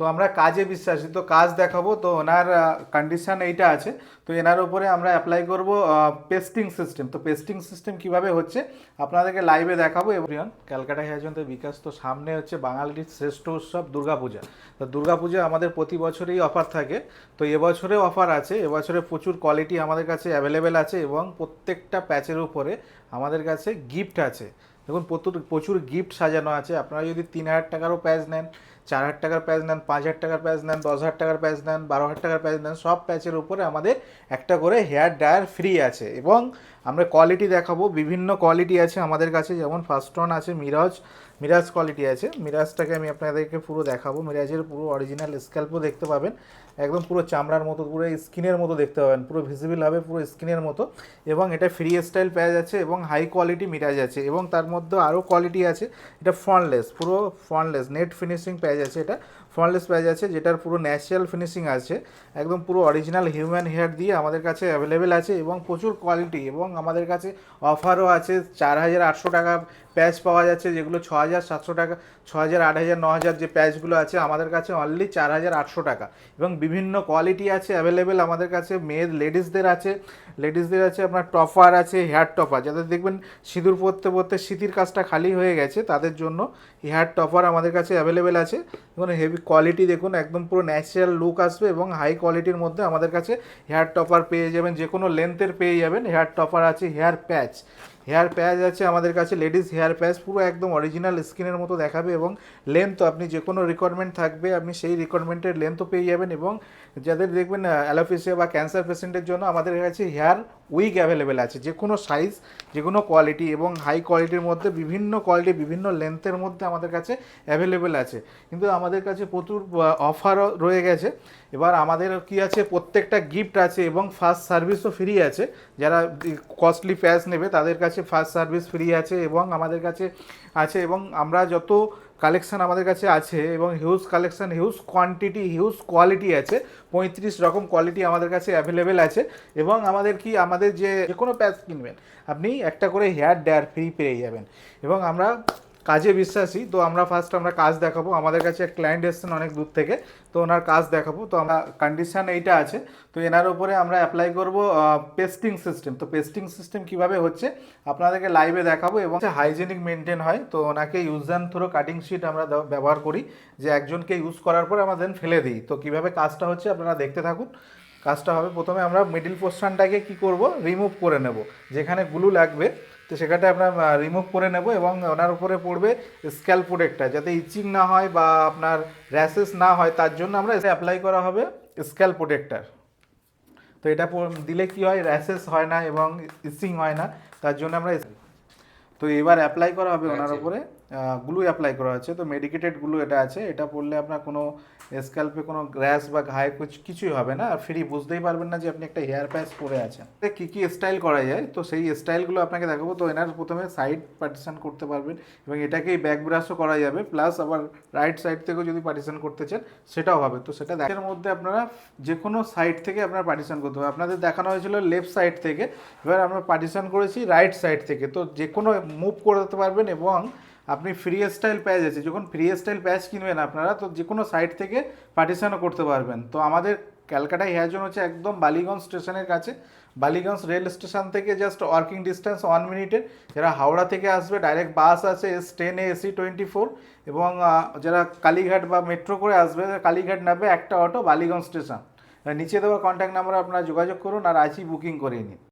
তো আমরা কাজে বিশ্বাসী, তো কাজ দেখাবো, তো ওনার কন্ডিশন এইটা আছে, তো এনার উপরে আমরা অ্যাপ্লাই করব পেস্টিং সিস্টেম তো পেস্টিং সিস্টেম কীভাবে হচ্ছে, আপনাদেরকে লাইভে দেখাবো, এবং ক্যালকাটা হেয়ার তো বিকাশ, তো সামনে হচ্ছে বাঙালির শ্রেষ্ঠ উৎসব দুর্গাপূজা, তো দুর্গাপূজা আমাদের প্রতি বছরেই অফার থাকে, তো এবছরে অফার আছে, এবছরে প্রচুর কোয়ালিটি আমাদের কাছে অ্যাভেলেবেল আছে, এবং প্রত্যেকটা প্যাচের উপরে আমাদের কাছে গিফট আছে, দেখুন প্রচুর প্রচুর গিফট সাজানো আছে, আপনারা যদি তিন হাজার টাকারও প্যাচ নেন চার হাজার টাকার প্যাচ নেন, পাঁচ হাজার টাকার প্যাচ নেন, দশ হাজার টাকার প্যাচ নেন, বারো হাজার টাকার প্যাচ নেন, সব প্যাচের উপরে আমাদের একটা করে হেয়ার ড্রায়ার ফ্রি আছে। এবং আমরা কোয়ালিটি দেখাবো, বিভিন্ন কোয়ালিটি আছে আমাদের কাছে, যেমন ফার্স্ট ওয়ান আছে মিরাজ মিরাজ কোয়ালিটি আছে। মিরাজটাকে আমি আপনাদেরকে পুরো দেখাবো। মিরাজের পুরো অরিজিনাল স্ক্যাল্পও দেখতে পাবেন। একদম পুরো চামড়ার মতো, পুরো স্কিনের মতো দেখতে পাবেন। পুরো ভিজিবল হবে, পুরো স্কিনের মতো। এবং এটা ফ্রি স্টাইল প্যাচ আছে এবং হাই কোয়ালিটি মিরাজ আছে। এবং তার মধ্যে আরও কোয়ালিটি আছে। এটা ফ্রন্টলেস পুরো ফ্রন্টলেস নেট ফিনিশিং প্যাচ আছে এটা। ফ্রন্টলেস প্যাচ আছে, যেটার পুরো ন্যাচারাল ফিনিশিং আছে। একদম পুরো অরিজিনাল হিউম্যান হেয়ার দিয়ে আমাদের কাছে অ্যাভেলেবেল আছে এবং প্রচুর কোয়ালিটি এবং আমাদের কাছে অফারও আছে। চার হাজার আটশো টাকা প্যাচ পাওয়া যাচ্ছে, যেগুলো ছ হাজার সাতশো টাকা ছ হাজার, আট হাজার ন হাজার যে প্যাচগুলো আছে আমাদের কাছে অনলি চার হাজার আটশো টাকা। এবং বিভিন্ন কোয়ালিটি আছে অ্যাভেলেবেল আমাদের কাছে, মেয়ের লেডিসদের আছে লেডিসদের আছে আপনার টপার আছে হেয়ার টপার যাদের দেখবেন সিঁদুর পরতে পরতে স্মৃতির কাজটা খালি হয়ে গেছে, তাদের জন্য হেয়ার টপার আমাদের কাছে অ্যাভেলেবেল আছে। দেখুন হেভি কোয়ালিটি দেখুন, একদম পুরো ন্যাচারাল লুক আসবে এবং হাই কোয়ালিটির মধ্যে আমাদের কাছে হেয়ার টপার পেয়ে যাবেন যে কোনো লেন্থের পেয়ে যাবেন হেয়ার টপার আছে হেয়ার প্যাচ হেয়ার প্যাচ আছে আমাদের কাছে, লেডিস হেয়ার প্যাচ, পুরো একদম অরিজিনাল স্কিনের মতো দেখাবে এবং লেন্থ আপনি যে কোনো রিকোয়ারমেন্ট থাকবে, আপনি সেই রিকোয়ারমেন্টের লেন্থও পেয়ে যাবেন এবং যাদের দেখবেন অ্যালোপেসিয়া বা ক্যান্সার পেশেন্টের জন্য আমাদের কাছে হেয়ার উইক অ্যাভেলেবেল আছে। যে কোনো সাইজ যে কোনো কোয়ালিটি এবং হাই কোয়ালিটির মধ্যে, বিভিন্ন কোয়ালিটি বিভিন্ন লেন্থের মধ্যে আমাদের কাছে অ্যাভেলেবেল আছে। কিন্তু আমাদের কাছে প্রচুর অফারও রয়ে গেছে। এবার আমাদের কি আছে? প্রত্যেকটা গিফট আছে এবং ফার্স্ট সার্ভিসও ফ্রি আছে। যারা কস্টলি প্যাচ নেবে, তাদের কাছে ফার্স্ট সার্ভিস ফ্রি আছে এবং আমাদের কাছে আছে এবং আমরা যত কালেকশান আমাদের কাছে আছে এবং huge collection huge quantity huge quality আছে, পঁয়ত্রিশ রকম কোয়ালিটি আমাদের কাছে অ্যাভেলেবেল আছে এবং আমাদের কি, আমাদের যে যে কোনো প্যাচ কিনবেন, আপনি একটা করে হেয়ার ড্রায়ার ফ্রি পেয়ে যাবেন এবং আমরা কাজে বিশ্বাসী, তো আমরা ফার্স্ট আমরা কাজ দেখাবো। আমাদের কাছে ক্লায়েন্ট এসছেন অনেক দূর থেকে, তো ওনার কাজ দেখাবো। তো আমরা কন্ডিশন এইটা আছে, তো এনার উপরে আমরা অ্যাপ্লাই করব পেস্টিং সিস্টেম তো পেস্টিং সিস্টেম কীভাবে হচ্ছে, আপনাদেরকে লাইভে দেখাবো এবং হাইজেনিক মেনটেন হয়। তো ওনাকে use and throw cutting sheet আমরা ব্যবহার করি, যে একজনকে ইউজ করার পরে আমরা দেন ফেলে দিই। তো কীভাবে কাজটা হচ্ছে আপনারা দেখতে থাকুন। কাজটা হবে, প্রথমে আমরা মিডিল পোর্শনটাকে কি করব রিমুভ করে নেব, যেখানে গ্লু লাগবে। তো সেখানটা আমরা রিমুভ করে নেব এবং ওনার উপরে পড়বে স্ক্যাল প্রোডেক্টটা যাতে ইচিং না হয় বা আপনার র্যাশেস না হয় তার জন্য আমরা অ্যাপ্লাই করা হবে স্ক্যাল প্রোটেক্টার তো এটা দিলে কি হয় র্যাশেস হয় না এবং ইচিং হয় না তার জন্য আমরা তো এবার অ্যাপ্লাই করা হবে ওনার উপরে। গ্লু অ্যাপ্লাই করা হচ্ছে তো মেডিকেটেড গ্লু এটা আছে, এটা পড়লে আপনার কোনো স্ক্যাল্পে কোনো গ্র্যাস বা ঘায়ে কিছু কিছুই হবে না, আর ফ্রি বুঝতেই পারবেন না যে আপনি একটা হেয়ার প্যাচ পরে আছেন। কী কী স্টাইল করা যায়? তো সেই স্টাইলগুলো আপনাকে দেখাবো, তো এনার প্রথমে সাইড পার্টিশন করতে পারবেন এবং এটাকেই ব্যাক ব্রাশও করা যাবে প্লাস আবার রাইট সাইড থেকেও যদি পার্টিশন করতে চান, সেটাও হবে। তো সেটা দেখার মধ্যে আপনারা যে কোনো সাইড থেকে আপনারা পার্টিশন করতে হবে আপনাদের দেখানো হয়েছিল লেফট সাইড থেকে, এবার আমরা পার্টিশন করেছি রাইট সাইড থেকে, তো যে কোনো মুভ করতে পারবেন এবং আপনি ফ্রি স্টাইল প্যাচ আছে। যখন ফ্রি স্টাইল প্যাচ কিনবেন আপনারা, তো যে কোনো সাইট থেকে পার্টিশনও করতে পারবেন। তো আমাদের ক্যালকাটা হেয়ারজন হচ্ছে একদম বালিগঞ্জ স্টেশনের কাছে। বালিগঞ্জ রেল স্টেশন থেকে জাস্ট ওয়ার্কিং ডিস্টেন্স ওয়ান মিনিটের যারা হাওড়া থেকে আসবে ডাইরেক্ট বাস আছে S ten AC twenty four এবং যারা কালীঘাট বা মেট্রো করে আসবে, কালীঘাট নামবে একটা অটো বালিগঞ্জ স্টেশন নিচে দেওয়া কন্ট্যাক্ট নাম্বারে আপনারা যোগাযোগ করুন আর আজই বুকিং করে নিন।